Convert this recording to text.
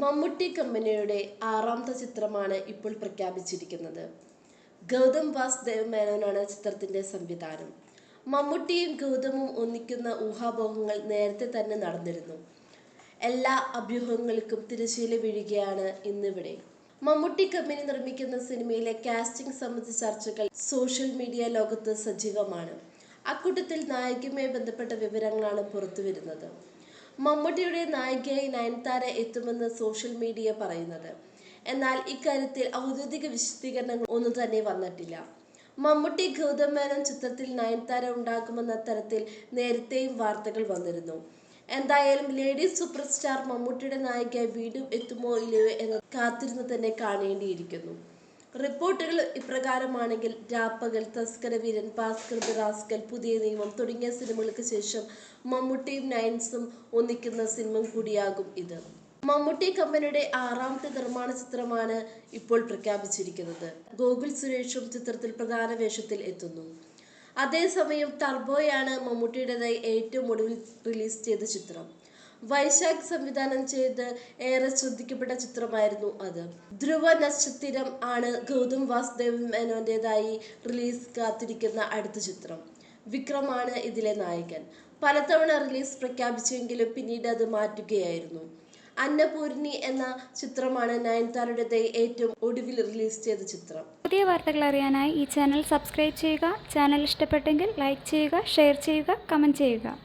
മമ്മൂട്ടി കമ്പനിയുടെ ആറാമത്തെ ചിത്രമാണ് ഇപ്പോൾ പ്രഖ്യാപിച്ചിരിക്കുന്നത്. ഗൗതം വാസുദേവ് മേനോനാണ് ചിത്രത്തിന്റെ സംവിധാനം. മമ്മൂട്ടിയും ഗൗതമും ഒന്നിക്കുന്ന ഊഹാപോഹങ്ങൾ നേരത്തെ തന്നെ നടന്നിരുന്നു. എല്ലാ അഭ്യൂഹങ്ങൾക്കും തിരശ്ശീല വീഴുകയാണ് ഇന്നിവിടെ. മമ്മൂട്ടി കമ്പനി നിർമ്മിക്കുന്ന സിനിമയിലെ കാസ്റ്റിംഗ് സംബന്ധിച്ച ചർച്ചകൾ സോഷ്യൽ മീഡിയ ലോകത്ത് സജീവമാണ്. അക്കൂട്ടത്തിൽ നായികയുമായി ബന്ധപ്പെട്ട വിവരങ്ങളാണ് പുറത്തുവരുന്നത്. മമ്മൂട്ടിയുടെ നായികയായി നയൻതാര എത്തുമെന്ന് സോഷ്യൽ മീഡിയ പറയുന്നത്. എന്നാൽ ഇക്കാര്യത്തിൽ ഔദ്യോഗിക വിശദീകരണങ്ങൾ ഒന്നും തന്നെ വന്നിട്ടില്ല. മമ്മൂട്ടി ഗൗതം മേനോൻ ചിത്രത്തിൽ നയൻതാര ഉണ്ടാകുമെന്ന തരത്തിൽ നേരത്തെയും വാർത്തകൾ വന്നിരുന്നു. എന്തായാലും ലേഡി സൂപ്പർ സ്റ്റാർ മമ്മൂട്ടിയുടെ നായികയായി വീണ്ടും എത്തുമോ ഇല്ലയോ എന്ന് കാത്തിരുന്ന് തന്നെ കാണേണ്ടിയിരിക്കുന്നു. റിപ്പോർട്ടുകൾ ഇപ്രകാരമാണെങ്കിൽ രാപ്പകൽ തസ്കരവീരൻ ഭാസ്കർ ദാസ്കൽ പുതിയ നിയമം തുടങ്ങിയ സിനിമകൾക്ക് ശേഷം മമ്മൂട്ടിയും നയൻസും ഒന്നിക്കുന്ന സിനിമ കൂടിയാകും ഇത്. മമ്മൂട്ടി കമ്പനിയുടെ ആറാമത്തെ നിർമ്മാണ ചിത്രമാണ് ഇപ്പോൾ പ്രഖ്യാപിച്ചിരിക്കുന്നത്. ഗോകുൽ സുരേഷും ചിത്രത്തിൽ പ്രധാന വേഷത്തിൽ എത്തുന്നു. അതേസമയം ടർബോയാണ് മമ്മൂട്ടിയുടേതായി ഏറ്റവും ഒടുവിൽ റിലീസ് ചെയ്ത ചിത്രം. വൈശാഖ് സംവിധാനം ചെയ്ത് ഏറെ ശ്രദ്ധിക്കപ്പെട്ട ചിത്രമായിരുന്നു അത്. ധ്രുവ നക്ഷത്രം ആണ് ഗൗതം വാസുദേവ് മേനോന്റേതായി റിലീസ് കാത്തിരിക്കുന്ന അടുത്ത ചിത്രം. വിക്രമാണ് ഇതിലെ നായകൻ. പലതവണ റിലീസ് പ്രഖ്യാപിച്ചുവെങ്കിലും പിന്നീട് അത് മാറ്റുകയായിരുന്നു. അന്നപൂർണി എന്ന ചിത്രമാണ് നയൻതാരയുടെ ഏറ്റവും ഒടുവിൽ റിലീസ് ചെയ്ത ചിത്രം. പുതിയ വാർത്തകൾ അറിയാനായി ഈ ചാനൽ സബ്സ്ക്രൈബ് ചെയ്യുക ചാനൽ ഇഷ്ടപ്പെട്ടെങ്കിൽ ലൈക്ക് ചെയ്യുക ഷെയർ ചെയ്യുക കമന്റ് ചെയ്യുക.